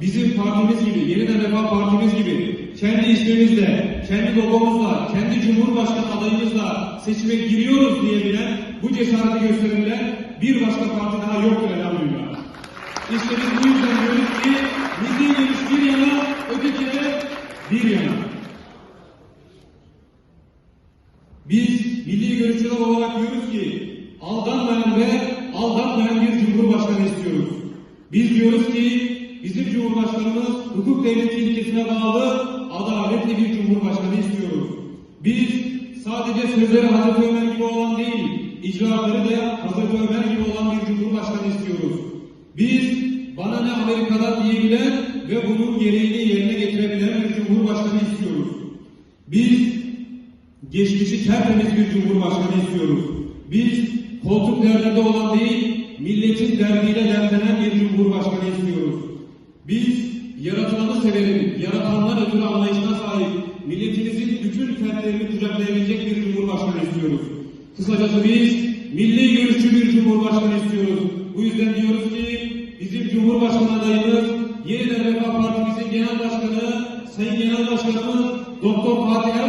bizim partimiz gibi, Yeniden Refah Partimiz gibi kendi ismimizle, kendi logomuzla, kendi Cumhurbaşkanı adayımızla seçime giriyoruz diyebilen, bu cesareti gösterebilen bir başka parti daha yoktur elhamdülillah. İşte biz bu yüzden diyoruz ki milli görüş bir yana, ötekiler bir yana. Biz milli görüşçüler olarak diyoruz ki aldanmayan ve aldatmayan bir cumhurbaşkanı istiyoruz. Biz diyoruz ki bizim cumhurbaşkanımız hukuk devleti ilkesine bağlı adaletli bir cumhurbaşkanı istiyoruz. Biz sadece sözleri Hazreti Ömer gibi olan değil, icraatları da Hazreti Ömer gibi olan bir cumhurbaşkanı istiyoruz. Biz bana ne Amerika'dan diyebilen ve bunun gereğini yerine getirebilen bir cumhurbaşkanı istiyoruz. Biz geçmişi tertemiz bir cumhurbaşkanı istiyoruz. Biz koltuk derdinde olan değil, milletin derdiyle dertlenen bir cumhurbaşkanı yaratılanı severim, yaratanlar ötürü anlayışına sahip, milletimizin bütün fertlerini kucaklayabilecek bir cumhurbaşkanı istiyoruz. Kısacası biz milli görüşçü bir cumhurbaşkanı istiyoruz. Bu yüzden diyoruz ki bizim cumhurbaşkanı adayımız Yeniden Refah Partimizin genel başkanı, Sayın Genel Başkanımız Doktor Fatih Erbakan'dır.